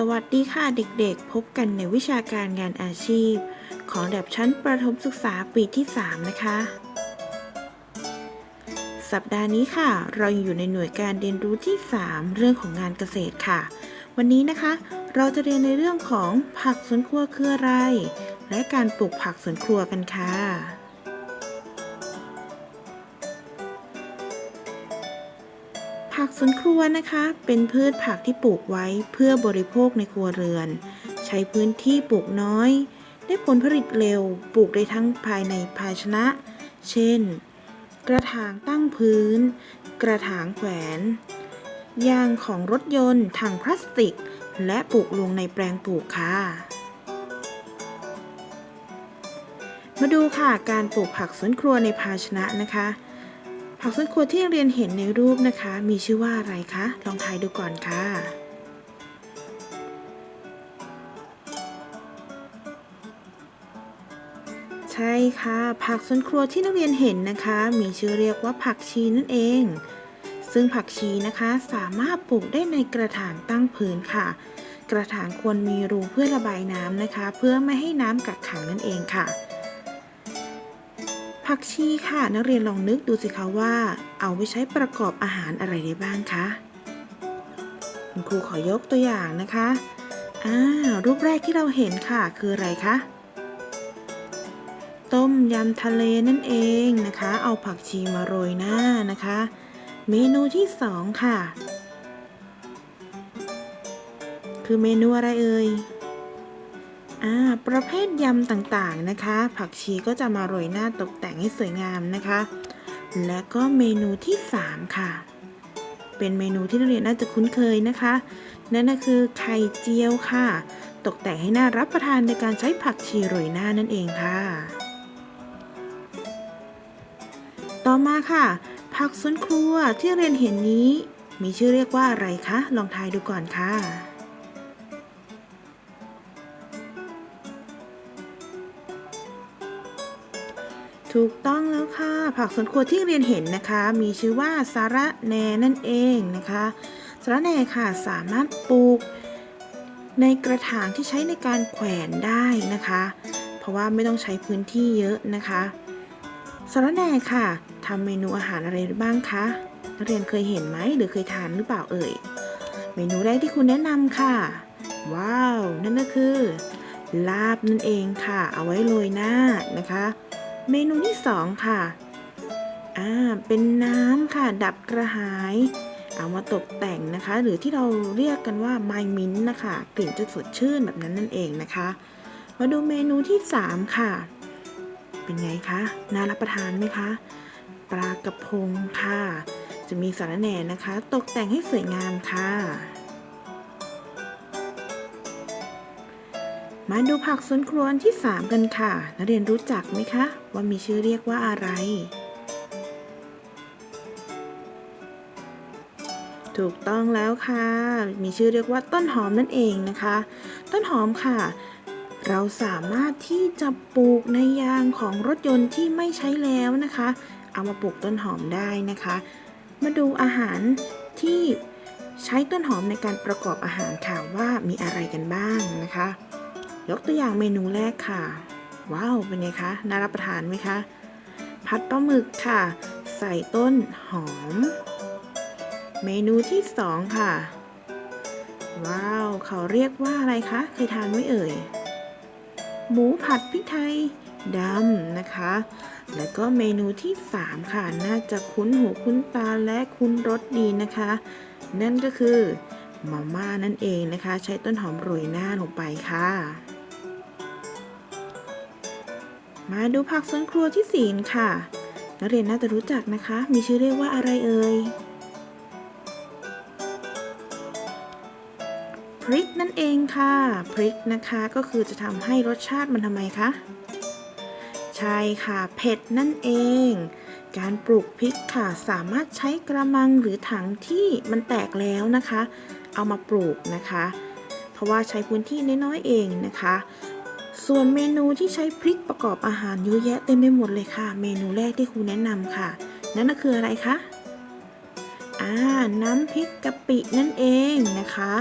สวัสดีค่ะเด็กๆ พบกันในวิชาการงานอาชีพ ของระดับชั้นประถมศึกษาปีที่ 3 นะคะ สัปดาห์นี้ค่ะ เรายังอยู่ในหน่วยการเรียนรู้ที่ 3 เรื่องของงานเกษตรค่ะ วันนี้นะคะ เราจะเรียนในเรื่องของผักสวนครัวคืออะไร และการปลูกผักสวนครัวกันค่ะ ผักสวนครัวนะคะ เป็นพืชผักที่ปลูกไว้เพื่อบริโภคในครัวเรือน ใช้พื้นที่ปลูกน้อย ได้ผลผลิตเร็ว ปลูกได้ทั้งภายในภาชนะ เช่น กระถางตั้งพื้น กระถางแขวน ยางของรถยนต์ถังพลาสติก และปลูกลงในแปลงปลูกค่ะ มาดูค่ะการปลูกผักสวนครัวในภาชนะนะคะ ผักสวนครัวที่นักเรียนเห็นในรูปนะคะ มีชื่อว่าอะไรคะ ลองทายดูก่อนค่ะ ใช่ค่ะ ผักสวนครัวที่นักเรียนเห็นนะคะ มีชื่อเรียกว่าผักชีนั่นเอง ซึ่งผักชีนะคะสามารถปลูกได้ในกระถางตั้งพื้นค่ะ กระถางควรมีรูเพื่อระบายน้ำนะคะ เพื่อไม่ให้น้ำกักขังนั่นเองค่ะ ผักชีค่ะ นักเรียนลองนึกดูสิคะว่า เอาไว้ใช้ประกอบอาหารอะไรได้บ้างคะคุณครูขอยกตัวอย่างนะคะอ่ารูปแรกที่เราเห็นค่ะคืออะไรคะต้มยำทะเลนั่นเองนะคะ เอาผักชีมาโรยหน้านะคะ เมนูที่สองค่ะ คือเมนูอะไรเอ่ย ประเภทยำต่างๆนะคะ ผักชีก็จะมาโรยหน้าตกแต่งให้สวยงามนะคะ และก็เมนูที่ 3 ค่ะ เป็นเมนูที่นักเรียนน่าจะคุ้นเคยนะคะ นั่นก็คือไข่เจียวค่ะ ตกแต่งให้น่ารับประทานในการใช้ผักชีโรยหน้านั่นเองค่ะ ต่อมาค่ะ ผักสวนครัวที่เรียนเห็นนี้ มีชื่อเรียกว่าอะไรคะ ลองทายดูก่อนค่ะ ถูกต้องแล้วค่ะ ผักสวนครัวที่เรียนเห็นนะคะ มีชื่อว่าสาระแหนนั่นเองนะคะสาระแหนค่ะสามารถปลูก ในกระถางที่ใช้ในการแขวนได้นะคะ เพราะว่าไม่ต้องใช้พื้นที่เยอะนะคะสาระแหนค่ะทำเมนูอาหารอะไรบ้างคะนักเรียนเคยเห็นไหมหรือเคยทานหรือเปล่าเอ่ยเมนูแรกที่คุณแนะนำค่ะ ว้าว นั่นก็คือ ลาบนั่นเองค่ะ เอาไว้โรยหน้านะคะ เมนูที่สองค่ะ อ่า เป็นน้ำค่ะ ดับกระหาย เอามาตกแต่งนะคะ หรือที่เราเรียกกันว่าไมมิ้นนะคะ กลิ่นจะสดชื่นแบบนั้นนั่นเองนะคะ มาดูเมนูที่สามค่ะ เป็นไงคะ น่ารับประทานไหมคะ ปลากระพงค่ะ จะมีสารแหน่นะคะ ตกแต่งให้สวยงามค่ะ มาดูผักสวนครัวอันที่ 3 กันค่ะ นักเรียนรู้จักไหมคะ ว่ามีชื่อเรียกว่าอะไร ถูกต้องแล้วค่ะ มีชื่อเรียกว่าต้นหอมนั่นเองนะคะ ต้นหอมค่ะ เราสามารถที่จะปลูกในยางของรถยนต์ที่ไม่ใช้แล้วนะคะ เอามาปลูกต้นหอมได้นะคะ มาดูอาหารที่ใช้ต้นหอมในการประกอบอาหารค่ะว่ามีอะไรกันบ้างนะคะ ยกตัวอย่างเมนูแรกค่ะ ว้าว เป็นไงคะ น่ารับประทานไหมคะ ผัดปลาหมึกค่ะ ใส่ต้นหอม เมนูที่สองค่ะ ว้าว เขาเรียกว่าอะไรคะ เคยทานไหมเอ่ย หมูผัดพริกไทยดำนะคะ แล้วก็เมนูที่ 3 ค่ะ น่าจะคุ้นหูคุ้นตาและคุ้นรสดีนะคะ นั่นก็คือมาม่านั่นเองนะคะ ใช้ต้นหอมโรยหน้าลงไปค่ะ มาดูผักสวนครัวที่สี่ค่ะ นักเรียนน่าจะรู้จักนะคะ มีชื่อเรียกว่าอะไรเอ่ย พริกนั่นเองค่ะ พริกนะคะก็คือจะทำให้รสชาติมันทำไมคะ ใช่ค่ะ เผ็ดนั่นเอง การปลูกพริกค่ะสามารถใช้กระมังหรือถังที่มันแตกแล้วนะคะ เอามาปลูกนะคะ เพราะว่าใช้พื้นที่น้อยๆเองนะคะ ส่วนเมนูที่ใช้พริกประกอบอาหารเยอะแยะเต็มไปหมดเลยค่ะ เมนูแรกที่ครูแนะนำค่ะ นั่นก็คืออะไรคะอ่าน้ำพริกกะปินั่นเองนะคะ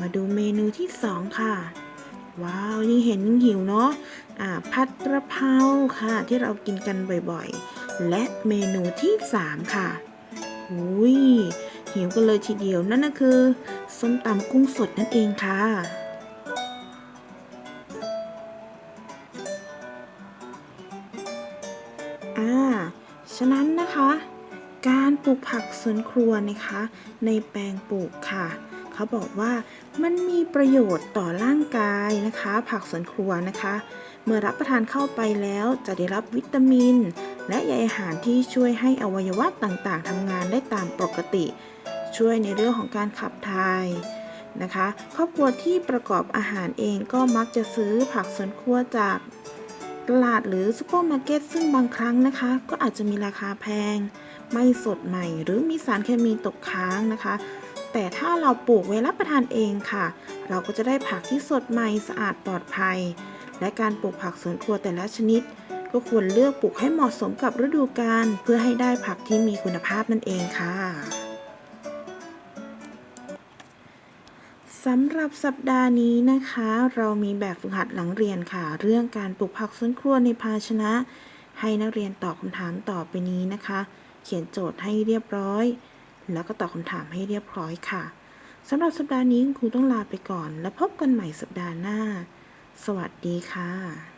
มาดูเมนูที่2ค่ะ ว้าวยิ่งเห็นยิ่งหิวเนาะอ่าผัดกระเพราค่ะ ที่เรากินกันบ่อยๆ และเมนูที่3ค่ะอุ้ยหิวกันเลยทีเดียวนั่นก็คือส้มตำกุ้งสดนั่นเองค่ะ อ่า ฉะนั้นนะคะ การปลูกผักสวนครัวนะคะ ในแปลงปลูกค่ะ เขาบอกว่ามันมีประโยชน์ต่อร่างกายนะคะ ผักสวนครัวนะคะ เมื่อรับประทานเข้าไปแล้วจะได้รับวิตามิน และใยอาหารที่ช่วยให้อวัยวะต่างๆทำงานได้ตามปกติ ช่วยในเรื่องของการขับถ่ายนะคะ ครอบครัวที่ประกอบอาหารเองก็มักจะซื้อผักสวนครัวจาก ตลาดหรือซูเปอร์มาร์เก็ตซึ่งบางครั้งนะคะ ก็อาจจะมีราคาแพง ไม่สดใหม่ หรือมีสารเคมีตกค้างนะคะ แต่ถ้าเราปลูกไว้รับประทานเองค่ะ เราก็จะได้ผักที่สดใหม่สะอาดปลอดภัย และการปลูกผักสวนครัวแต่ละชนิด ก็ควรเลือกปลูกให้เหมาะสมกับฤดูกาลเพื่อให้ได้ผักที่มีคุณภาพนั่นเองค่ะ สำหรับสัปดาห์นี้นะคะ เรามีแบบฝึกหัดหลังเรียนค่ะ เรื่องการปลูกผักสวนครัวในภาชนะ ให้นักเรียนตอบคำถามต่อไปนี้นะคะ เขียนโจทย์ให้เรียบร้อย แล้วก็ตอบคำถามให้เรียบร้อยค่ะสำหรับสัปดาห์นี้ครูต้องลาไปก่อน แล้วพบกันใหม่สัปดาห์หน้า สวัสดีค่ะ